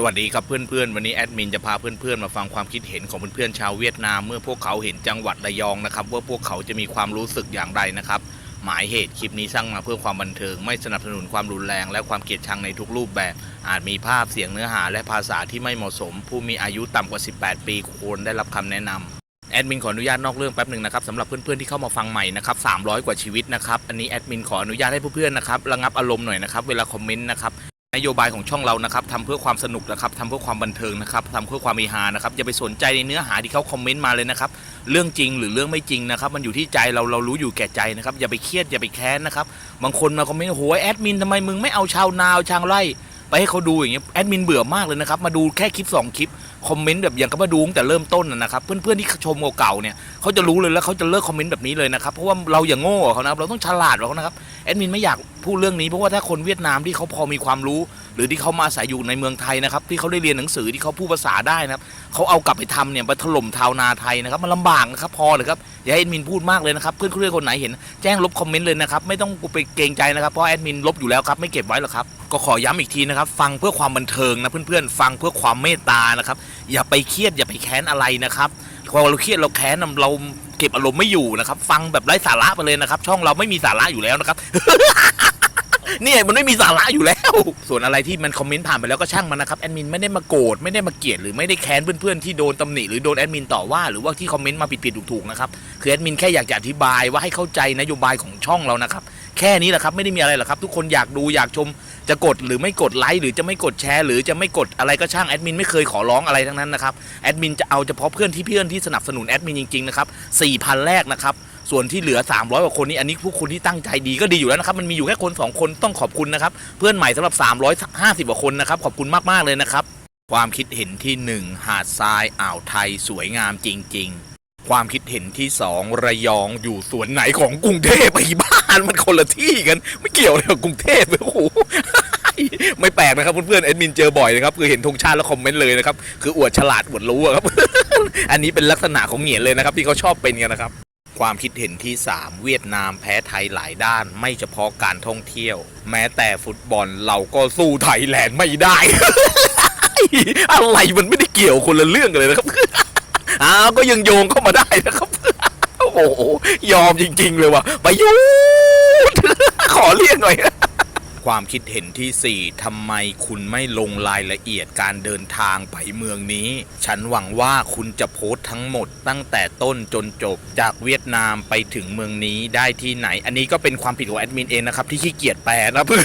สวัสดีครับเพื่อนๆ วันนี้แอดมินจะพาเพื่อนๆ มาฟังความคิดเห็นของเพื่อนๆชาวเวียดนาม เมื่อพวกเขาเห็นจังหวัดระยองนะครับ ว่าพวกเขาจะมีความรู้สึกอย่างไรนะครับ หมายเหตุคลิปนี้สร้างมาเพื่อความบันเทิง ไม่สนับสนุนความรุนแรง และความเกลียดชังในทุกรูปแบบ อาจมีภาพเสียงเนื้อหาและภาษาที่ไม่เหมาะสม ผู้มีอายุต่ำกว่า 18 ปีควรได้รับคำแนะนำแอดมินขออนุญาตนอกเรื่องแป๊บหนึ่งนะครับสำหรับเพื่อนๆที่เข้ามาฟังใหม่นะครับ300 กว่าชีวิตนะครับอันนี้แอดมินขออนุญาตให้เพื่อนๆนะครับระงับอารมณ์หน่อยนะครับเวลาคอมเมนต์นะครับ นโยบายของช่องเรานะครับทำเพื่อความสนุกนะครับทำเพื่อความบันเทิงนะครับทำเพื่อความมีฮานะครับอย่าไปสนใจในเนื้อหาที่เขาคอมเมนต์มาเลยนะครับเรื่องจริงหรือเรื่องไม่จริงนะครับมันอยู่ที่ใจเราเรารู้อยู่แก่ใจนะครับอย่าไปเครียดอย่าไปแค้นนะครับบางคนมาคอมเมนต์โอ้โหแอดมินทำไมมึงไม่เอาชาวนาวชาวไร่ ไปให้เขาดูอย่างเงี้ยแอดมินเบื่อมากเลยนะครับมาดูแค่คลิป 2 คลิปคอมเมนต์แบบอย่างก็มาดูตั้งแต่เริ่มต้นนะนะครับเพื่อนๆที่ชมเก่าๆเนี่ยเขาจะรู้เลยแล้วเขาจะเลิกคอมเมนต์แบบนี้เลยนะครับเพราะว่าเราอย่างโง่กว่าเขานะครับเราต้องฉลาดกว่าเขานะครับแอดมินไม่อยากพูดเรื่องนี้เพราะว่าถ้าคนเวียดนามที่เขาพอมีความรู้ หรือที่เขามาอาศัยอยู่ในเมืองไทยนะครับ ที่เขาได้เรียนหนังสือที่เขาพูดภาษาได้นะครับเขาเอากลับไปทำเนี่ยไปถล่มชาวนาไทยนะครับมันลำบากนะครับพอเลยครับอย่าให้แอดมินพูดมากเลยนะครับเพื่อนๆคนไหนเห็นแจ้งลบคอมเมนต์เลยนะครับไม่ต้องไปเกรงใจนะครับเพราะแอดมินลบอยู่แล้วครับไม่เก็บไว้หรอกครับก็ขอย้ำอีกทีนะครับฟังเพื่อความบันเทิงนะเพื่อนๆฟังเพื่อความเมตตานะครับอย่าไปเครียดอย่าไปแค้นอะไรนะครับพอเราเครียดเราแค้นเราเก็บอารมณ์ไม่อยู่นะครับ ฟังแบบไร้สาระไปเลยนะครับ ช่องเราไม่มีสาระอยู่แล้วนะครับ เนี่ยมันไม่มีสาระอยู่แล้ว ส่วนอะไรที่มันคอมเมนต์ผ่านไปแล้วก็ช่างมันนะครับแอดมินไม่ได้มาโกรธไม่ได้มาเกลียดหรือไม่ได้แค้นเพื่อนๆที่โดนตำหนิหรือโดนแอดมินต่อว่าหรือว่าที่คอมเมนต์มาผิดๆถูกๆนะครับคือแอดมินแค่อยากจะอธิบายว่าให้เข้าใจนโยบายของช่องเรานะครับแค่นี้แหละครับไม่ได้มีอะไรหรอกครับ ทุกคนอยากดูอยากชมจะกดหรือไม่กดไลค์หรือจะไม่กดแชร์หรือจะไม่กดอะไรก็ช่างแอดมินไม่เคยขอร้องอะไรทั้งนั้นนะครับแอดมินจะเอาเฉพาะเพื่อนที่เพื่อนที่สนับสนุนแอดมินจริงๆนะครับ4,000 แรกนะครับ ส่วนที่เหลือ 300กว่าคนนี้อันนี้พวกคุณที่ตั้งใจดีก็ดีอยู่แล้วนะครับมันมีอยู่แค่คน 2 คนต้องขอบคุณนะครับเพื่อนใหม่สำหรับ 350กว่าคนนะครับขอบคุณมากๆเลยนะครับความคิดเห็นที่ 1 หาดทรายอ่าวไทยสวยงามจริง ๆ ความคิดเห็นที่ 2 ระยองอยู่ส่วนไหนของกรุงเทพไปบ้านมันคนละที่กัน ไม่เกี่ยวเลยกับกรุงเทพเลยโอ้โหไม่แปลกนะครับเพื่อนๆแอดมินเจอบ่อยนะครับคือเห็นธงชาติแล้วคอมเมนต์เลยนะครับคืออวดฉลาดอวดรู้ครับ อันนี้เป็นลักษณะของเหงียนเลยนะครับที่เขาชอบเป็นกันนะครับ ความคิดเห็นที่ 3 เวียดนามแพ้ไทยหลายด้าน ไม่เฉพาะการท่องเที่ยว แม้แต่ฟุตบอลเราก็สู้ไทยแลนด์ไม่ได้ อะไรมันไม่ได้เกี่ยวคนละเรื่องกันเลยนะครับอ้าวก็ยังโยงเข้ามาได้นะครับโอ้โหยอมจริง ๆ เลยว่ะไปยุทขอเรียกหน่อย ความคิดเห็นทีสี่4ทำไมคุณไม่ลงรายละเอียดการเดินทางไปเมืองนี้ ฉันหวังว่าคุณจะโพสต์ทั้งหมดตั้งแต่ต้นจนจบจากเวียดนามไปถึงเมืองนี้ได้ที่ไหน อันนี้ก็เป็นความผิดของแอดมินเองนะครับที่ขี้เกียจแปลนะเพื่อน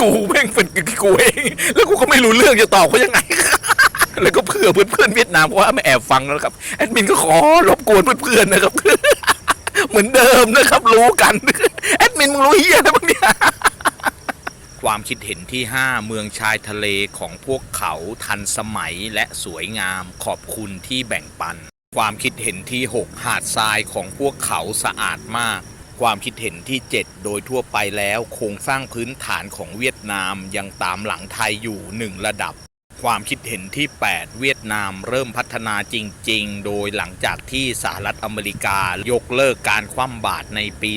กูแม่งเป็นกูเองแล้วกูก็ไม่รู้เรื่องจะตอบเขายังไงแล้วก็เผื่อเพื่อนๆเวียดนามเพราะว่าไม่แอบฟังนะครับแอดมินก็ขอรบกวนเพื่อนๆนะครับ เหมือนเดิมนะครับ รู้กัน แอดมินมึงรู้เฮียอะไรบ้างเนี่ย ความคิดเห็นที่ 5 เมืองชายทะเลของพวกเขาทันสมัยและสวยงามขอบคุณที่แบ่งปัน ความคิดเห็นที่ 6 หาดทรายของพวกเขาสะอาดมาก ความคิดเห็นที่ 7 โดยทั่วไปแล้วโครงสร้างพื้นฐานของเวียดนามยังตามหลังไทยอยู่หนึ่งระดับ ความคิดเห็นที่ 8 เวียดนามเริ่มพัฒนาจริง ๆ โดยหลังจากที่สหรัฐอเมริกายกเลิกการคว่ำบาตรในปี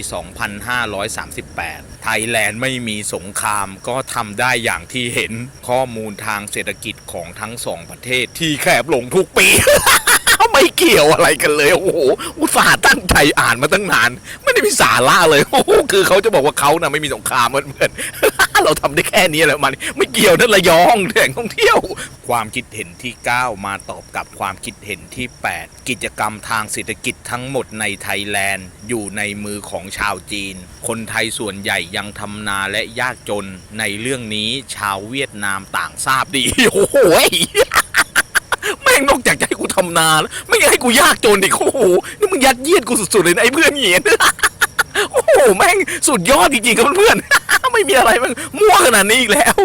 2538 ไทยแลนด์ไม่มีสงครามก็ทำได้อย่างที่เห็นข้อมูลทางเศรษฐกิจของทั้งสองประเทศที่แคบลงทุกปีไม่เกี่ยวอะไรกันเลย โอ้โห อุตส่าห์ตั้งใจอ่านมาตั้งนาน ไม่ได้มีสาระเลย โอ้โห คือเขาจะบอกว่าเขานะไม่มีสงครามเหมือน เราทำได้แค่นี้แหละมันไม่เกี่ยวนั่นระยองแหล่งท่องเที่ยว ความคิดเห็นที่ 9 มาตอบกับความคิดเห็นที่ 8 กิจกรรมทางเศรษฐกิจทั้งหมดในไทยแลนด์ อยู่ในมือของชาวจีน คนไทยส่วนใหญ่ยังทำนาและยากจนในเรื่องนี้ชาวเวียดนามต่างทราบดีโอ้โหแม่งนอกจากจะให้กูทำนาแล้วไม่ให้กูยากจนอีกโอ้โหนี่มึงยัดเยียดกูสุดๆเลยนะไอ้เพื่อนเหียนโอ้โหแม่งสุดยอดจริงๆครับเพื่อนๆ ไม่มีอะไรมันมั่วขนาดนี้อีกแล้ว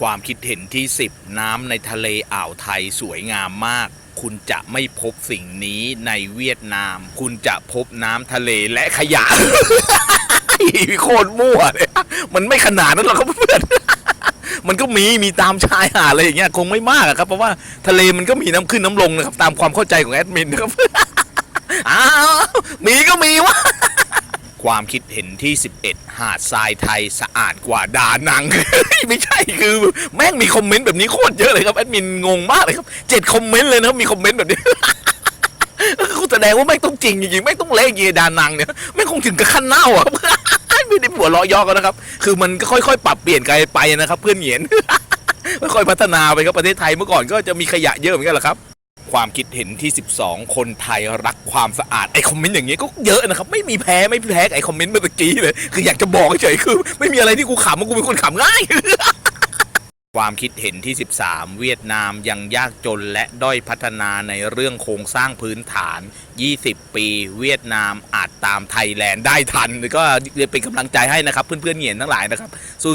ความคิดเห็นที่ 10 น้ำในทะเลอ่าวไทยสวยงามมาก คุณจะไม่พบสิ่งนี้ในเวียดนาม คุณจะพบน้ำทะเลและขยะ โคตรมั่วเลยมันไม่ขนาดนั้นหรอกครับเพื่อนมันก็มีมีตามชายหาดอะไรอย่างเงี้ยคงไม่มากอะครับ เพราะว่าทะเลมันก็มีน้ำขึ้นน้ำลงนะครับ ตามความเข้าใจของแอดมินนะครับอ้าวมีก็มีวะ ความคิดเห็นที่ 11 หาดทรายไทยสะอาดกว่าดานัง ไม่ใช่คือแม่งมีคอมเมนต์แบบนี้โคตรเยอะเลยครับแอดมินงงมากเลยครับเจ็ดคอมเมนต์เลยนะครับมีคอมเมนต์แบบนี้ กูแสดงว่าไม่งต้องจริงจริงไม่งต้องเละเยดานังเนี่ยไม่งคงถึงกับขั้นเน่าอะไม่ได้ผัวเรอยอกันนะครับ คือมันก็ค่อยๆ ปรับเปลี่ยนกันไปนะครับ เพื่อนเหงียนค่อยๆพัฒนาไปครับประเทศไทยเมื่อก่อนก็จะมีขยะเยอะเหมือนกันแหละครับ ความคิดเห็นที่ 12 คนไทยรักความสะอาดไอคอมเมนต์อย่างเงี้ยก็เยอะนะครับ ไม่มีแพ้ไม่แพ้ไอคอมเมนต์เมื่อกี้เลยคืออยากจะบอกเฉยคือ ไม่มีอะไรที่กูขำมันกูเป็นคนขำง่ายความคิดเห็นที่ 13 เวียดนามยังยากจนและด้อยพัฒนาในเรื่องโครงสร้างพื้นฐาน 20 ปี เวียดนามอาจตามไทยแลนด์ได้ทัน ก็เป็นกำลังใจให้นะครับ เพื่อนๆเหงียนทั้งหลายนะครับ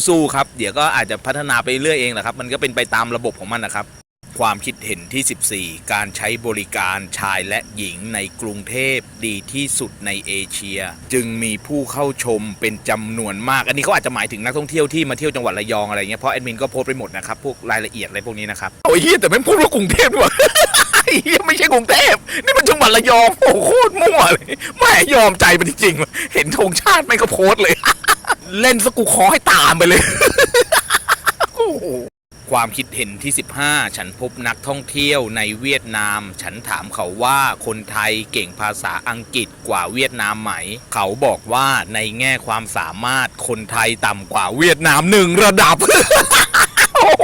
สู้ๆครับ เดี๋ยวก็อาจจะพัฒนาไปเรื่อยเองแหละครับ มันก็เป็นไปตามระบบของมันนะครับ ความคิดเห็นที่ 14 การใช้บริการชายและหญิงในกรุงเทพดีที่สุดในเอเชีย จึงมีผู้เข้าชมเป็นจำนวนมาก อันนี้เขาอาจจะหมายถึงนักท่องเที่ยวที่มาเที่ยวจังหวัดระยองอะไรเงี้ยเพราะแอดมินก็โพสไปหมดนะครับพวกรายละเอียดอะไรพวกนี้นะครับโอ้ยเฮียแต่ไม่พูดว่ากรุงเทพด้วยไอ้เฮียไม่ใช่กรุงเทพนี่มันจังหวัดระยองโอ้โคตรมั่วเลยแม่ยอมใจมันจริงๆเห็นธงชาติไม่ก็โพสเลย เล่นสกูขอให้ตามไปเลย ความคิดเห็นที่ 15 ฉันพบนักท่องเที่ยวในเวียดนาม ฉันถามเขาว่าคนไทยเก่งภาษาอังกฤษกว่าเวียดนามไหม เขาบอกว่าในแง่ความสามารถคนไทยต่ำกว่าเวียดนามหนึ่งระดับ โอ้โห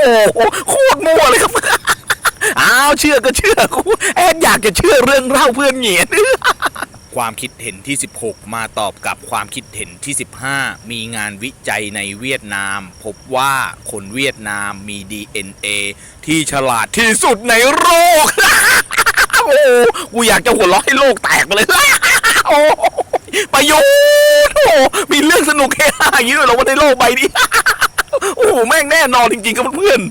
ชื่อก็เชื่อกูแอนอยากจะเชื่อเรื่องเล่าเพื่อนเหงียนความคิดเห็นที่ 16 มาตอบกับความคิดเห็นที่ 15 มีงานวิจัยในเวียดนาม พบว่าคนเวียดนามมี DNA ที่ฉลาดที่สุดในโลก โอ้กูอยากจะหัวเราะให้โลกแตกไปเลยโอ้ประโยชน์โอ้มีเรื่องสนุกเฮฮาอย่างนี้ด้วยเหรอว่าในโลกใบนี้ โอ้แม่งแน่นอนจริงๆครับเพื่อน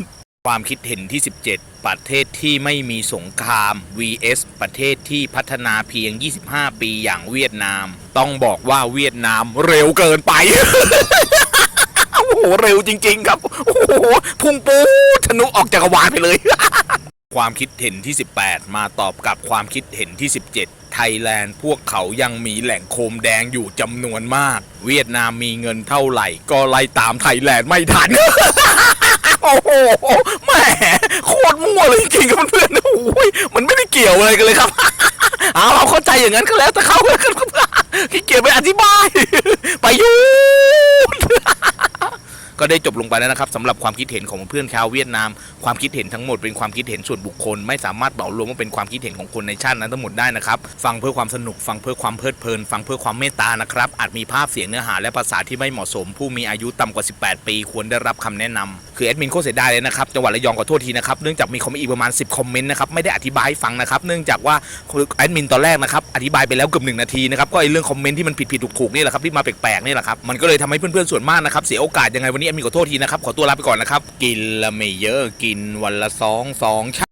ความคิดเห็นที่ 17 ประเทศที่ไม่มีสงคราม vs ประเทศที่พัฒนาเพียง 25 ปีอย่างเวียดนาม ต้องบอกว่าเวียดนามเร็วเกินไป โอ้โห เร็วจริง ๆ ครับ โอ้โห พุ่งปูทะนุออกจากวาลไปเลย ความคิดเห็นที่ 18 มาตอบกับความคิดเห็นที่ 17 ไทยแลนด์พวกเขายังมีแหล่งโคมแดงอยู่จำนวนมาก เวียดนามมีเงินเท่าไหร่ ก็ไล่ตามไทยแลนด์ไม่ทัน โอ้โหแหมโคตรมั่วเลยจริงๆครับเพื่อนๆโอ้ยมันไม่ได้เกี่ยวอะไรกันเลยครับเอาเราเข้าใจอย่างนั้นก็แล้วแต่เขาแล้วกันครับขี้เกียจไปอธิบาย ไปยู่ ก็ได้จบลงไปแล้วนะครับสำหรับความคิดเห็นของเพื่อนชาวเวียดนาม ความคิดเห็นทั้งหมดเป็นความคิดเห็นส่วนบุคคล ไม่สามารถเหมารวมว่าเป็นความคิดเห็นของคนในชาตินั้นทั้งหมดได้นะครับฟังเพื่อความสนุกฟังเพื่อความเพลิดเพลิน ฟังเพื่อความเมตตานะครับอาจมีภาพเสียงเนื้อหาและภาษาที่ไม่เหมาะสม ผู้มีอายุต่ำกว่า 18 ปีควรได้รับคำแนะนำคือแอดมินโคตรเสียดายเลยนะครับจังหวัดระยองขอโทษทีนะครับเนื่องจากมีคอมเมนต์อีกประมาณ 10 คอมเมนต์นะครับไม่ได้อธิบายฟังนะครับเนื่องจากว่าแอดมินตอนแรกนะครับอธิบายไปแล้วเกือบหนึ่งนาทีนะครับก็ไอเรื่องคอมเมนต์ที่มันผิดผิดถูกถูกนี่แหละครับที่มาแปลกๆนี่แหละครับมันก็เลยทำให้เพื่อนๆส่วนมากนะครับเสียโอกาสยังไงวันนี้แอดมิขอโทษทีนะครับ ขอตัวลาไปก่อนนะครับ กินละไม่เยอะ กินวันละสองสอง